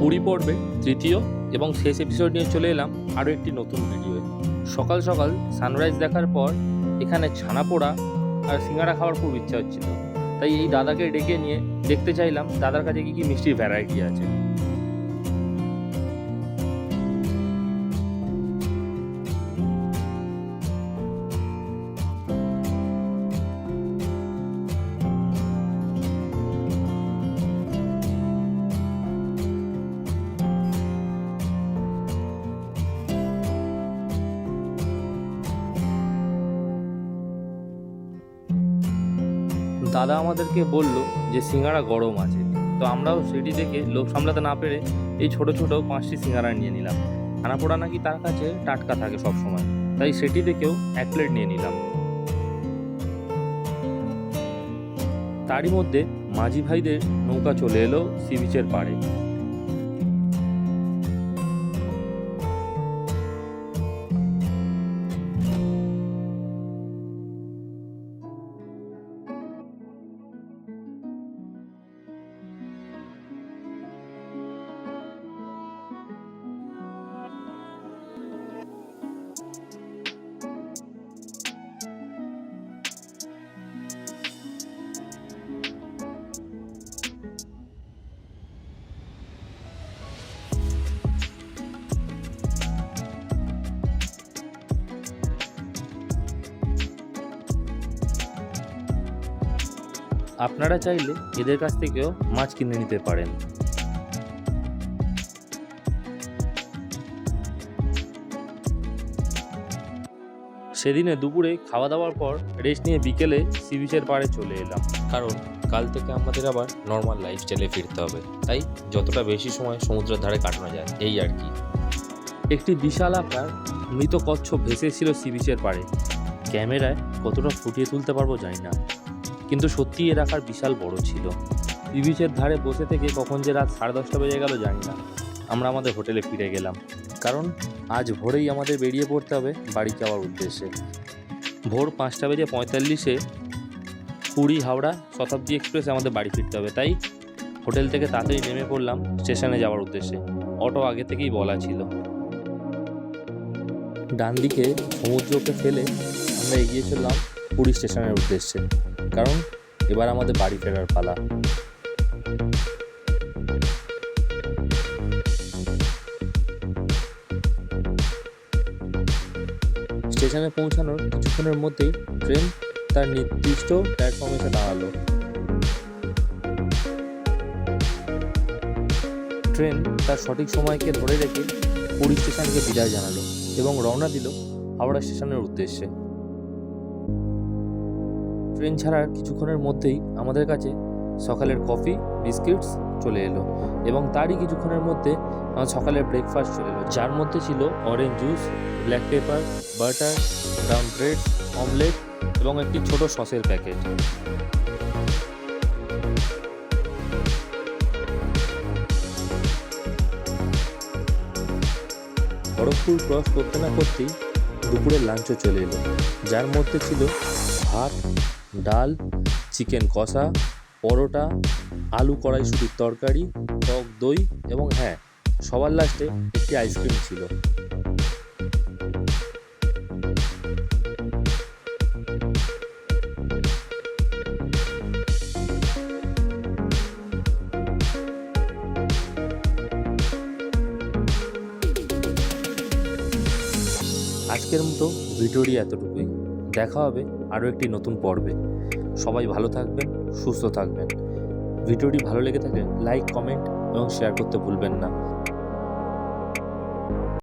কুড়ি পর্বে তৃতীয় এবং শেষ এপিসোড নিয়ে চলে এলাম আরও একটি নতুন ভিডিওয়ে সকাল সকাল সানরাইজ দেখার পর এখানে ছানা পোড়া আর সিঙ্গারা খাওয়ার খুব ইচ্ছা হচ্ছিল। তাই এই দাদাকে ডেকে নিয়ে দেখতে চাইলাম, দাদার কাছে কী কী মিষ্টির ভ্যারাইটি আছে। দাদা আমাদেরকে বলল যে সিঙ্গারা গরম আছে। তো আমরাও সেটি দেখে লোভ সামলাতে না পেরে এই ছোট ছোট পাঁচটি সিঙ্গারা নিয়ে নিলাম। পোড়া নাকি তার কাছে টাটকা থাকে সবসময়। তাই সেটি দেখেও এক প্লেট নিয়ে নিলাম। তারই মধ্যে মাঝি ভাইদের নৌকা চলে এলো সি বিচের পাড়ে। আপনারা চাইলে এদের কাছ থেকেও মাছ কিনে নিতে পারেন। সেদিনে দুপুরে খাওয়া দাওয়ার পর রেস্ট নিয়ে বিকেলে সি বিচের পাড়ে চলে এলাম। কারণ কাল থেকে আমাদের আবার নর্মাল লাইফস্টাইলে ফিরতে হবে। তাই যতটা বেশি সময় সমুদ্রের ধারে কাটানো যায় এই আর কি। একটি বিশাল আকার মৃত কচ্ছপ ভেসে ছিল সি বিচের পাড়ে। ক্যামেরায় কতটা ফুটিয়ে তুলতে পারব জানি না। কিন্তু সত্যি এর আকার বিশাল বড় ছিল। সি বিচের ধারে বসে থেকে কখন যে রাত সাড়ে দশটা বেজে গেল জানি না। আমরা আমাদের হোটেলে ফিরে গেলাম। কারণ আজ ভোরেই আমাদের বেরিয়ে পড়তে হবে বাড়ি যাওয়ার উদ্দেশ্যে। ভোর পাঁচটা বেজে পঁয়তাল্লিশে পুরী হাওড়া শতাব্দী এক্সপ্রেসে আমাদের বাড়ি ফিরতে হবে। তাই হোটেল থেকে তাড়াতাড়ি নেমে পড়লাম স্টেশনে যাওয়ার উদ্দেশ্যে। অটো আগে থেকেই বলা ছিল। ডান দিকে সমুদ্রকে ফেলে আমরা এগিয়ে চললাম পুরী স্টেশনের উদ্দেশ্যে। কারণ এবার আমাদের বাড়ি ফেরার পালা। স্টেশনে পৌঁছানোর কিছুক্ষণের মধ্যেই ট্রেন তার নির্দিষ্ট প্ল্যাটফর্মে এসে দাঁড়াল। ট্রেন তার সঠিক সময়কে ধরে রেখে পুরী স্টেশনকে বিদায় জানালো এবং রওনা দিল হাওড়া স্টেশনের উদ্দেশ্যে। ট্রেন ছাড়ার কিছুক্ষণের মধ্যেই আমাদের কাছে সকালের কফি, বিস্কিটস চলে এলো এবং তারই কিছুক্ষণের মধ্যে আমার সকালের ব্রেকফাস্ট চলে এলো। যার মধ্যে ছিল orange juice black pepper butter brown bread omelette এবং একটি ছোট সসের প্যাকেট খড়গপুর ক্রস করতে না করতেই দুপুরের লাঞ্চও চলে এলো। যার মধ্যে ছিল ভাত ডাল, চিকেন কষা, পরোটা, আলু কড়াইশুটির তরকারি, টক দই এবং হ্যাঁ সবার লাস্টে একটি আইসক্রিম ছিল। আজকের মতো ভিডিওটি এতটুকুই। দেখা হবে আরও একটি নতুন পর্বে। সবাই ভালো থাকবেন, সুস্থ থাকবেন। ভিডিওটি ভালো লেগে থাকলে লাইক, কমেন্ট এবং শেয়ার করতে ভুলবেন না।